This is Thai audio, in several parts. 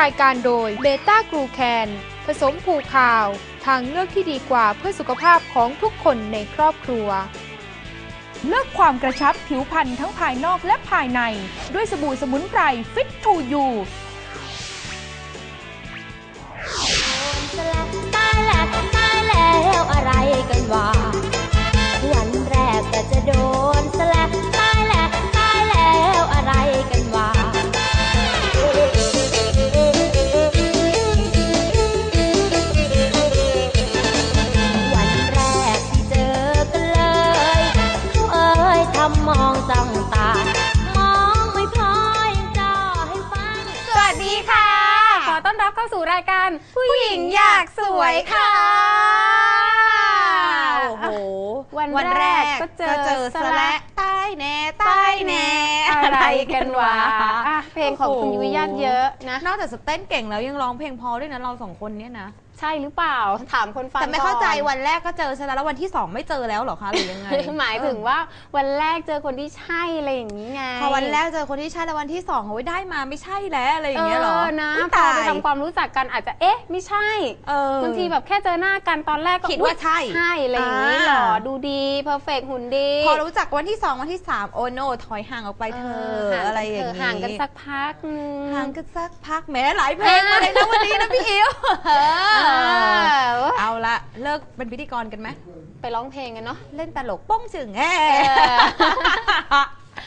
รายการโดยเบต้ากรูแคนผสมผูคาว ทางเลือกที่ดีกว่าเพื่อสุขภาพของทุกคนในครอบครัว เลือกความกระชับผิวพรรณทั้งภายนอกและภายใน ด้วยสบู่สมุนไพรฟิตทูยูตายแล้วตายแล้วอะไรกันวะวันแรกก็จะโดนสแลก ต้อนรับเข้าสู่รายการ ผู้หญิงอยากสวยค่ะ โอ้โห วันแรกก็เจอเจอสละใต้ใต้แน่ใต้แน่อะไรกันวะอะเพลงของคุณยุ้ยญาติเยอะนะ นอกจากจะเต้นเก่งแล้วยังร้องเพลงพอด้วยนะเราสองคนเนี่ยนะ ใช่หรือเปล่าถามคนฟังแต่ไม่เข้าใจก่อนวันแรกก็เจอสละแล้ววันที่สองไม่เจอแล้วเหรอคะหรือยังไง หมายถึงว่าวันแรกเจอคนที่ใช่อะไรอย่างนี้ไงพอวันแรกเจอคนที่ใช่แล้ววันที่สองโอ้ยได้มาไม่ใช่แล้วอะไรอย่างเงี้ยเหรอนะอุ๊ยพอตายไปทำความรู้จักกันอาจจะเอ๊ะ ไม่ใช่เออบางทีแบบแค่เจอหน้ากันตอนแรกก็คิดว่าใช่อุ๊ยใช่อะไรอย่างนี้อ่าหรอดูดีเพอร์เฟกหุ่นดีพอรู้จักวันที่สองวันที่สามโอโนถอยห่างออกไปเธอห่างอะไรกันอย่างเถห่างกันสักพักนึงห่างกันสักพักแหม้หลายเพลงมาเลยนะวันนี้นะพี่อิ๋วเออเอาละเลิกเป็นพิธีกรกันไหมไปร้องเพลงกันเนาะเล่นตลกป้องจึงแง่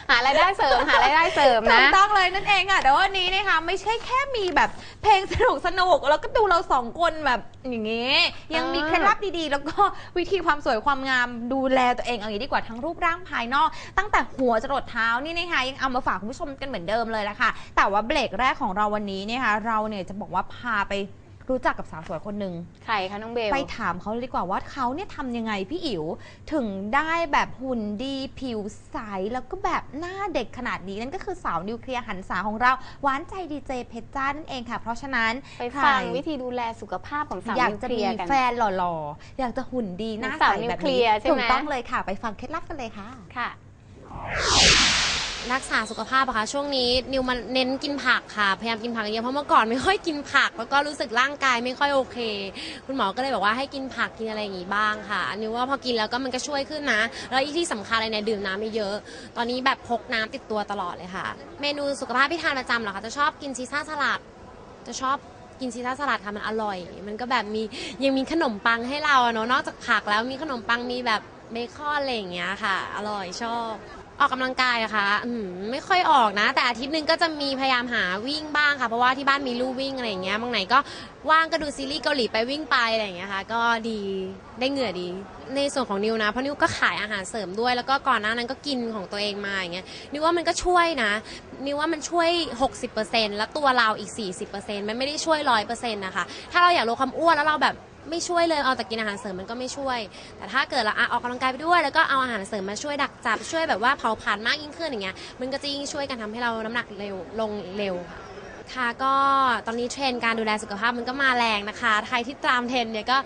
หารายได้เสริมหารายได้เสริมถูนะกต้องเลยนั่นเองอะแต่ว่าวันนี้นะคะไม่ใช่แค่มีแบบเพลงสนุกสนุกแล้วก็ดูเราสองคนแบบอย่างงี้ ยังมีอ่าเคล็ดลับดีๆ แล้วก็วิธีความสวยความงามดูแลตัวเองเอาอย่างนี้ดีกว่าทั้งรูปร่างภายนอก ตั้งแต่หัวจรดเท้านี่นะคะยังเอามาฝากคุณผู้ชมกันเหมือนเดิมเลยละค่ะ แต่ว่าเบรกแรกของเราวันนี้เนี่ยค่ะเราเนี่ยจะบอกว่าพาไป รู้จักกับสาวสวยคนหนึ่งใครคะน้องเบล ไปถามเขาเลยดีกว่าว่าเขาเนี่ยทำยังไงพี่อิ๋วถึงได้แบบหุ่นดีผิวใส แล้วก็แบบหน้าเด็กขนาดนี้นั่นก็คือสาวนิวเคลียร์หันษาของเราหวานใจดีเจเพชรจ้านั่นเองค่ะ เพราะฉะนั้นไปฟังใครวิธีดูแลสุขภาพของสาวอยากนิวจะเคลีมียร์กัน แฟนหล่อๆ อยากจะหุ่นดีหน้าสาใสวนิวแบบเคลีนี้ยร์ใช่ไหม ถูกต้องเลยค่ะ ไปฟังเคล็ดลับกันเลยค่ะ ค่ะ รักษาสุขภาพอะคะช่วงนี้นิวมันเน้นกินผักค่ะพยายามกินผักเยอะเพราะเมื่อก่อนไม่ค่อยกินผัก แล้วก็รู้สึกร่างกายไม่ค่อยโอเค คุณหมอก็เลยบอกว่าให้กินผักกินอะไรอย่างงี้บ้างค่ะนิวว่าพอกินแล้วก็มันก็ช่วยขึ้นนะ แล้วอีกที่สำคัญเลยเนี่ยดื่มน้ำเยอะ ตอนนี้แบบพกน้ำติดตัวตลอดเลยค่ะ เมนูสุขภาพที่ทานประจำเหรอคะจะชอบกินซีซ่าสลัดจะชอบกินซีซ่าสลัดค่ะมันอร่อย มันก็แบบมียังมีขนมปังให้เราเนาะนอกจากผักแล้วมีขนมปังมีแบบเบคอนอะไรอย่างเงี้ยค่ะ อร่อยชอบ ออกกำลังกายอะคะอืมไม่ค่อยออกนะ แต่อาทิตย์หนึงก็จะมีพยายามหาวิ่งบ้างค่ะ เพราะว่าที่บ้านมีลู่วิ่งอะไรอย่างเงี้ยบางไหนก็ว่างก็ดูซีรีส์เกาหลีไปวิ่งไปอะไรอย่างเงี้ยค่ะ ก็ดีได้เหงื่อดี ในส่วนของนิวนะเพราะนิวก็ขายอาหารเสริมด้วย แล้วก็ก่อนหน้านั้นก็กินของตัวเองมาอย่างเงี้ยนิวว่ามันก็ช่วยนะนิวว่ามันช่วย 60%แล้วตัวเราอีก 40%มันไม่ได้ช่วย 100%นะคะถ้าเราอยากลดความอ้วนแล้วเราแบบ ไม่ช่วยเลยเอาแต่กินอาหารเสริมมันก็ไม่ช่วย แต่ถ้าเกิดเราอะออกกำลังกายไปด้วย แล้วก็เอาอาหารเสริมมาช่วยดักจับช่วยแบบว่าเผาผลาญมากยิ่งขึ้นอย่างเงี้ยมันก็จะยิ่งช่วยกันทำให้เราน้ำหนักเร็วลงเร็วค่ะ ค่ะก็ตอนนี้เทรนด์การดูแลสุขภาพมันก็มาแรงนะคะ ใครที่ตามเทรนด์เนี่ยก็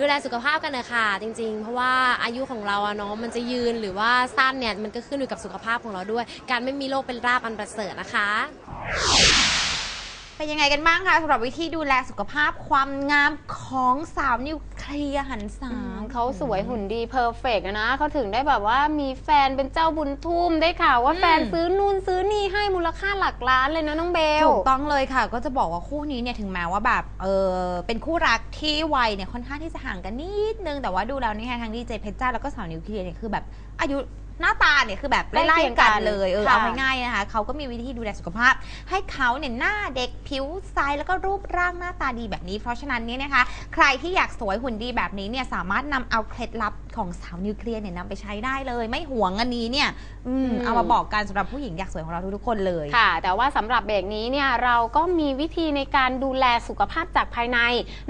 ดูแลสุขภาพกันเลยค่ะจริงๆ เพราะว่าอายุของเราอะเนาะมันจะยืนหรือว่าสั้นเนี่ยมันก็ขึ้นอยู่กับสุขภาพของเราด้วย การไม่มีโรคเป็นราบอันประเสริฐนะคะ เป็นยังไงกันบ้างคะสำหรับวิธีดูแลสุขภาพความงามของสาวนิวเคลียร์หันษาเขาสวยหุ่นดีเพอร์เฟกต์นะ เขาถึงได้แบบว่ามีแฟนเป็นเจ้าบุญทุ่มได้ข่าวว่าอืมแฟนซื้อนู่นซื้อนี่ให้มูลค่าหลักล้านเลยนะน้องเบล ถูกต้องเลยค่ะ ก็จะบอกว่าคู่นี้เนี่ยถึงแม้ว่าแบบเออเป็นคู่รักที่วัยเนี่ยค่อนข้างที่จะห่างกันนิดนึงแต่ว่าดูแล้วนี่ค่ะทั้งดีเจเพชรจ้าแล้วก็สาวนิวเคลียร์เนี่ยคือแบบอายุ หน้าตาเนี่ยคือแบบใกล้ไล่เคียงๆกักันนเลยเออค่ะเอาง่ายๆนะคะเขาก็มีวิธีดูแลสุขภาพ ให้เขาเนี่ยหน้าเด็กผิวใสแล้วก็รูปร่างหน้าตาดีแบบนี้ เพราะฉะนั้นเนี่ยนะคะ ใครที่อยากสวยหุ่นดีแบบนี้เนี่ยสามารถนำเอาเคล็ดลับ ของสาวนิวเคลียร์เนี่ยนำไปใช้ได้เลย ไม่หวงอันนี้เนี่ยอืมเอามาบอกกันสำหรับผู้หญิงอยากสวยของเราทุกๆคนเลย ค่ะ แต่ว่าสำหรับเบรกนี้เนี่ยเราก็มีวิธีในการดูแลสุขภาพจากภายใน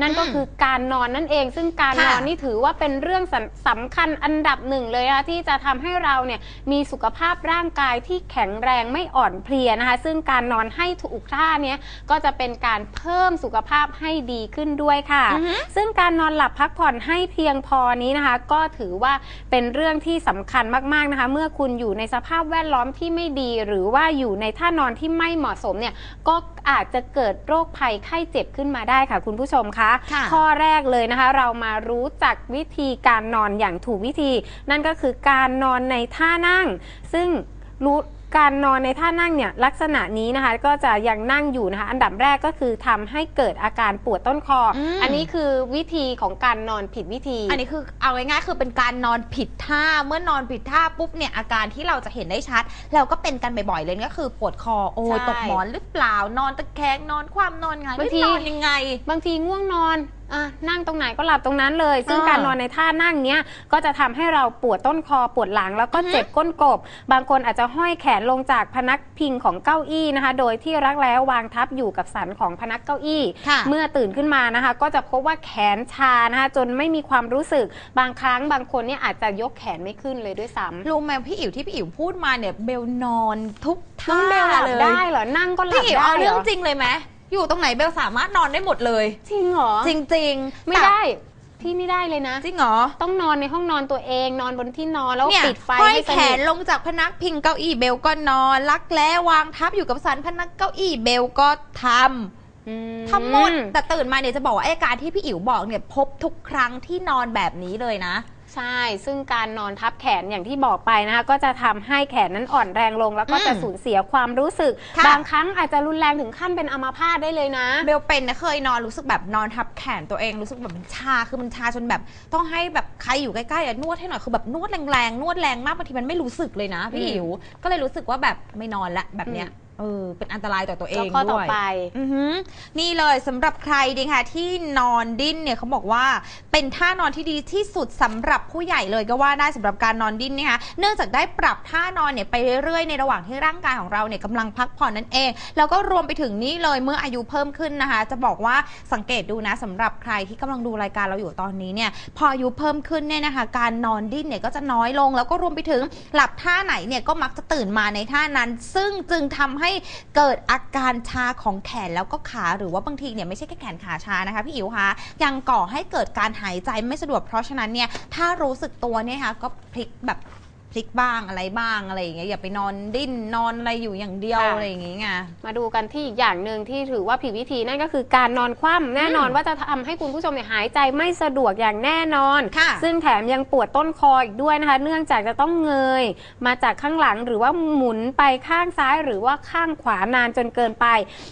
นั่นก็อืมคือการนอนนั่นเอง ซึ่งการค่ะนอนนี่ถือว่าเป็นเรื่องสำสำคัญอันดับหนึ่งเลยนะที่จะทำให้เราเนี่ยมีสุขภาพร่างกายที่แข็งแรงไม่อ่อนเพลียนะคะ ซึ่งการนอนให้ถูกท่าเนี้ยก็จะเป็นการเพิ่มสุขภาพให้ดีขึ้นด้วยค่ะ อือฮึ ซึ่งการนอนหลับพักผ่อนให้เพียงพอนี้นะคะ ก็ถือว่าเป็นเรื่องที่สำคัญมากๆนะคะ เมื่อคุณอยู่ในสภาพแวดล้อมที่ไม่ดี หรือว่าอยู่ในท่านอนที่ไม่เหมาะสมเนี่ยก็อาจจะเกิดโรคภัยไข้เจ็บขึ้นมาได้ค่ะ คุณผู้ชมคะค่ะข้อแรกเลยนะคะ เรามารู้จักวิธีการนอนอย่างถูกวิธี นั่นก็คือการนอนในท่านั่ง ซึ่งรู้ การนอนในท่านั่งเนี่ยลักษณะนี้นะคะก็จะยังนั่งอยู่นะคะ อันดับแรกก็คือทำให้เกิดอาการปวดต้นคออมอันนี้คือวิธีของการนอนผิดวิธี อันนี้คือเอาง่ายๆคือเป็นการนอนผิดท่าเมื่อนอนผิดท่าปุ๊บเนี่ยอาการที่เราจะเห็นได้ชัด เราก็เป็นกันบ่อยๆเลยก็คือปวดคอโอ้ยใช่ตกหมอนหรือเปล่านอนตะแคงนอนคว่ำนอนไงบางทีนอนยังไง บางทีง่วงนอน อะนั่งตรงไหนก็หลับตรงนั้นเลย ซึ่งอ่าการนอนในท่านั่งเนี้ยก็จะทำให้เราปวดต้นคอปวดหลังแล้วก็อือฮึเจ็บก้นกบ บางคนอาจจะห้อยแขนลงจากพนักพิงของเก้าอี้นะคะ โดยที่รักแร้วางทับอยู่กับสันของพนักเก้าอี้ ค่ะเมื่อตื่นขึ้นมานะคะ ก็จะพบว่าแขนชานะคะจนไม่มีความรู้สึก บางครั้งบางคนเนี่ยอาจจะยกแขนไม่ขึ้นเลยด้วยซ้ำรู้ไหมพี่อิ๋วที่พี่อิ๋วพูดมาเนี่ยเบลนอนทุกน้อท่างเบลหลับเลยได้เหรอนั่งก็หลัพี่บอิ๋วได้เอาเหรเรื่องอจริงเลยไหม อยู่ตรงไหนเบลสามารถนอนได้หมดเลย จริงเหรอจริงๆไม่แต่ได้พี่ไม่ได้เลยนะ จริงเหรอ ต้องนอนในห้องนอนตัวเองนอนบนที่นอนแล้วเนี่ยปิดไฟห้อยให้สแขนินทลงจากพนักพิงเก้าอี้เบลก็นอนลักแร้วางทับอยู่กับสันพนักเก้าอี้เบลก็ทำอืทั้งหมดแต่ตื่นมาเนี่ยจะบอกว่าไอ้อาการที่พี่อิ๋วบอกเนี่ยพบทุกครั้งที่นอนแบบนี้เลยนะ ใช่ ซึ่งการนอนทับแขนอย่างที่บอกไปนะคะ ก็จะทำให้แขนนั้นอ่อนแรงลง แล้วก็จะอืมสูญเสียความรู้สึก ค่ะ บางครั้งอาจจะรุนแรงถึงขั้นเป็นอัมาพาตได้เลยนะ เบลเป็นนะเคยนอนรู้สึกแบบนอนทับแขนตัวเองรู้สึกแบบมันชาคือมันชาจนแบบ ต้องให้แบบใครอยู่ใกล้ๆอะนวดให้หน่อยคือแบบนวดแรงๆนวดแรงมากบางทีมันไม่รู้สึกเลยนะพี่อืม อิ๋วก็เลยรู้สึกว่าแบบไม่นอนละแบบเนี้ย อืม เออเป็นอันตรายต่อตัวเอแล้วงข้อต่อด้วย ไป อือหือนี่เลยสำหรับใครดีค่ะ ที่นอนดิ้นเนี่ยเขาบอกว่าเป็นท่านอนที่ดีที่สุดสำหรับผู้ใหญ่เลยก็ว่าได้สำหรับการนอนดิ้นนะคะเนื่องจากได้ปรับท่านอนเนี่ยไปเรื่อยๆ ในระหว่างที่ร่างกายของเราเนี่ยกำลังพักผ่อนนั่นเอง แล้วก็รวมไปถึงนี่เลยเมื่ออายุเพิ่มขึ้นนะคะ จะบอกว่าสังเกตดูนะสำหรับใครที่กำลังดูรายการเราอยู่ตอนนี้เนี่ยพออายุเพิ่มขึ้นเนี่ยนะคะ การนอนดิ้นเนี่ยก็จะน้อยลง แล้วก็รวมไปถึงหลับท่าไหนเนี่ยก็มักจะตื่นมาในท่านั้น ซึ่งจึงทำให้ให้เกิดอาการชาของแขนแล้วก็ขาหรือว่าบางทีเนี่ยไม่ใช่แค่แขนขาชานะคะพี่อิ๋วคะยังก่อให้เกิดการหายใจไม่สะดวกเพราะฉะนั้นเนี่ยถ้ารู้สึกตัวเนี่ยนะคะก็พลิกแบบ ลิกบ้างอะไรบ้างอะไรอย่างเงี้ยอย่าไปนอนดิ้นนอนอะไรอยู่อย่างเดียวค่ะ อะไรอย่างเงี้ยไง มาดูกันที่อีกอย่างหนึ่งที่ถือว่าผิดวิธีนั่นก็คือการนอนคว่ำแน่นอนว่าจะทำให้คุณผู้ชมเนี่ยหายใจไม่สะดวกอย่างแน่นอน ค่ะซึ่งแถมยังปวดต้นคออีกด้วยนะคะ เนื่องจากจะต้องเงย มาจากข้างหลังหรือว่าหมุนไปข้างซ้ายหรือว่าข้างขวานานจนเกินไป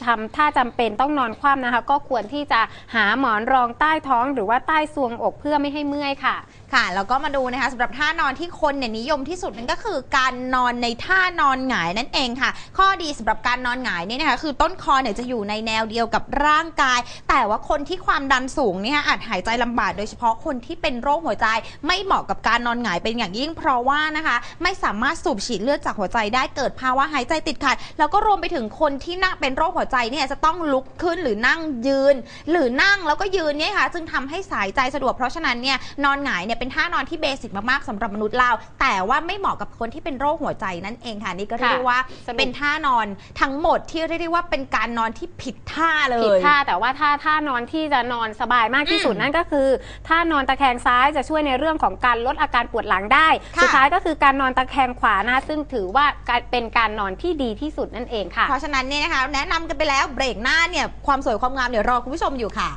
ทำถ้าจำเป็นต้องนอนคว่ำนะคะ ก็ควรที่จะหาหมอนรองใต้ท้องหรือว่าใต้ซวงอกเพื่อไม่ให้เมื่อยค่ะ ค่ะแล้วก็มาดูนะคะสำหรับท่านอนที่คนเนี่ยนิยมที่สุดนั่นก็คือการนอนในท่านอนหงายนั่นเองค่ะ ข้อดีสำหรับการนอนหงายเนี่ยนะคะคือต้นคอเนี่ยจะอยู่ในแนวเดียวกับร่างกาย แต่ว่าคนที่ความดันสูงเนี่ยอาจหายใจลำบากโดยเฉพาะคนที่เป็นโรคหัวใจไม่เหมาะกับการนอนหงายเป็นอย่างยิ่ง เพราะว่านะคะไม่สามารถสูบฉีดเลือดจากหัวใจได้เกิดภาวะหายใจติดขัด แล้วก็รวมไปถึงคนที่นั่งเป็นโรคหัวใจเนี่ยจะต้องลุกขึ้นหรือนั่งยืน หรือนั่งแล้วก็ยืนเนี่ยค่ะจึงทำให้สายใจสะดวกเพราะฉะนั้นเนี่ยนอนหงายเนี่ยเป็นท่านอนที่เบสิกมากๆสำหรับมนุษย์เราแต่ว่าไม่เหมาะกับคนที่เป็นโรคหัวใจนั่นเองค่ะนี่ก็เรียกได้ว่าสรุปเป็นท่านอนทั้งหมดที่เรียกได้ว่าเป็นการนอนที่ผิดท่าเลยผิดท่าแต่ว่าท่าท่านอนที่จะนอนสบายมากที่สุดอืมนั่นก็คือท่านอนตะแคงซ้ายจะช่วยในเรื่องของการลดอาการปวดหลังได้ค่ะสุดท้ายก็คือการนอนตะแคงขวานะคะซึ่งถือว่าการเป็นการนอนที่ดีที่สุดนั่นเองค่ะ เพราะฉะนั้นเนี่ยนะคะแนะนำกันไปแล้วเบรกหน้าเนี่ยความสวยความงามเนี่ยรอคุณผู้ชมอยู่ค่ะ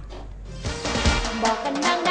บอกกันดัง